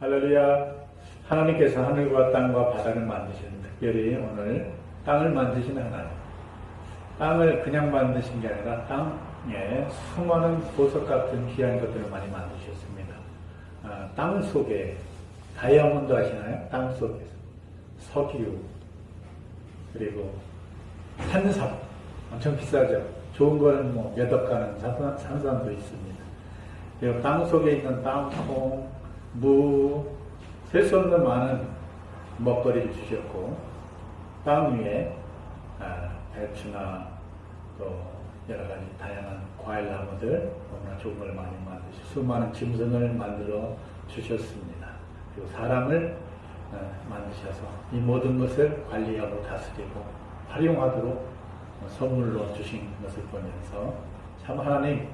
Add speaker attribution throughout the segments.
Speaker 1: 할렐루야. 하나님께서 하늘과 땅과 바다를 만드신 특별히 오늘 땅을 만드신 하나님. 땅을 그냥 만드신 게 아니라 땅에 수많은 보석 같은 귀한 것들을 많이 만드셨습니다. 아, 땅 속에 다이아몬드 아시나요? 땅 속에서 석유 그리고 산삼 엄청 비싸죠. 좋은 거는 뭐 몇억 가는 산삼, 산삼도 있습니다. 그리고 땅 속에 있는 땅콩, 무, 셀 수 없는 많은 먹거리를 주셨고 땅 위에 아, 배추나 또 여러 가지 다양한 과일 나무들 너무나 좋은 걸 많이 만드시 수많은 짐승을 만들어 주셨습니다. 그리고 사람을 어, 만드셔서 이 모든 것을 관리하고 다스리고 활용하도록 선물로 주신 것을 보면서 참 하나님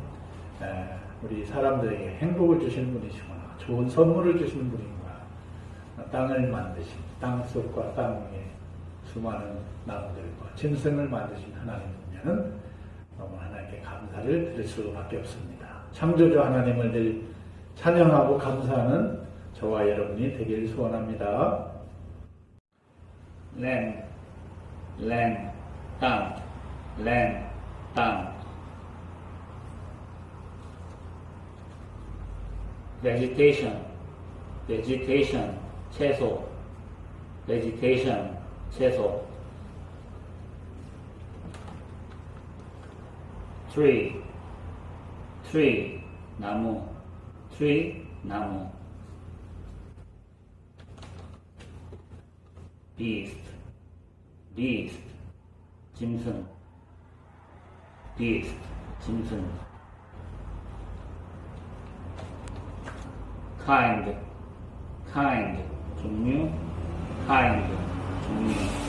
Speaker 1: 에, 우리 사람들에게 행복을 주시는 분이시구나 좋은 선물을 주시는 분이구나 땅을 만드신 땅 속과 땅 위에 수많은 나무들과 짐승을 만드신 하나님 보면은 너무 하나님께 감사를 드릴 수밖에 없습니다. 창조주 하나님을 늘 찬양하고 감사하는 저와 여러분이 되길 소원합니다.
Speaker 2: land, land, 땅, land, 땅. vegetation, vegetation, 채소, vegetation, 채소. tree, tree, 나무, tree, 나무. beast, beast, 짐승, beast, 짐승. kind, kind. To me, kind. To me.